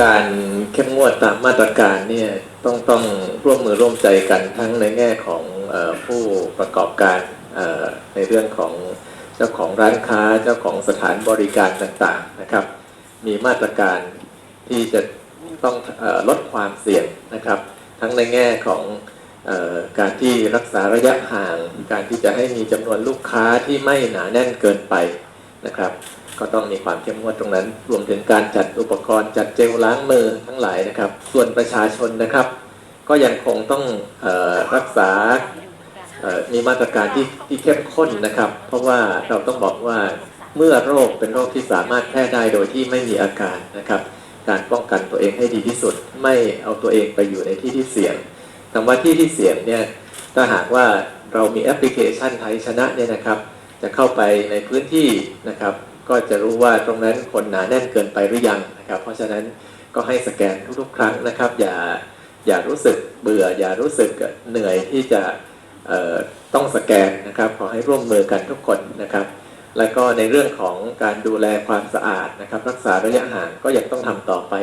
การเข้มงวดตามมาตรการเนี่ยต้องต้องร่วมมือร่วมใจกันทั้งในแง่ของอผู้ประกอบการในเรื่องของเจ้าของร้านค้าเจ้าของสถานบริการต่างๆนะครับ มีมาตรการที่จะต้องอลดความเสี่ยงนะครับ ทั้งในแง่ของอการที่รักษาระยะห่าง การที่จะให้มีจำนวนลูกค้าที่ไม่หนาแน่นเกินไปนะครับ ก็ต้องมีความเข้มงวดตรงนั้น รวมถึงการจัดอุปกรณ์จัดเจลล้างมือทั้งหลายนะครับ ส่วนประชาชนนะครับ ก็ยังคงต้องออรักษามีมาตรการที่ที่เข้มข้นนะครับ เพราะว่าเราต้องบอกว่าเมื่อโรคเป็นโรคที่สามารถแพร่ได้โดยที่ไม่มีอาการนะครับ การป้องกันตัวเองให้ดีที่สุด ไม่เอาตัวเองไปอยู่ในที่ที่เสี่ยงคำว่าที่ที่เสี่ยงเนี่ยถ้าหากว่าเรามีแอปพลิเคชันไทยชนะเนี่ยนะครับ จะเข้าไปในพื้นที่นะครับ ก็จะรู้ว่าตรงนั้นคนหนาแน่นเกินไปหรือยังนะครับ เพราะฉะนั้นก็ให้สแกนทุกๆ ครั้งนะครับ อย่าอย่ารู้สึกเบื่อ อย่ารู้สึกเหนื่อยที่จะต้องสแกนนะครับ ขอให้ร่วมมือกันทุกคนนะครับ แล้วก็ในเรื่องของการดูแลความสะอาดนะครับ รักษาระยะห่างก็ยังต้องทำต่อไป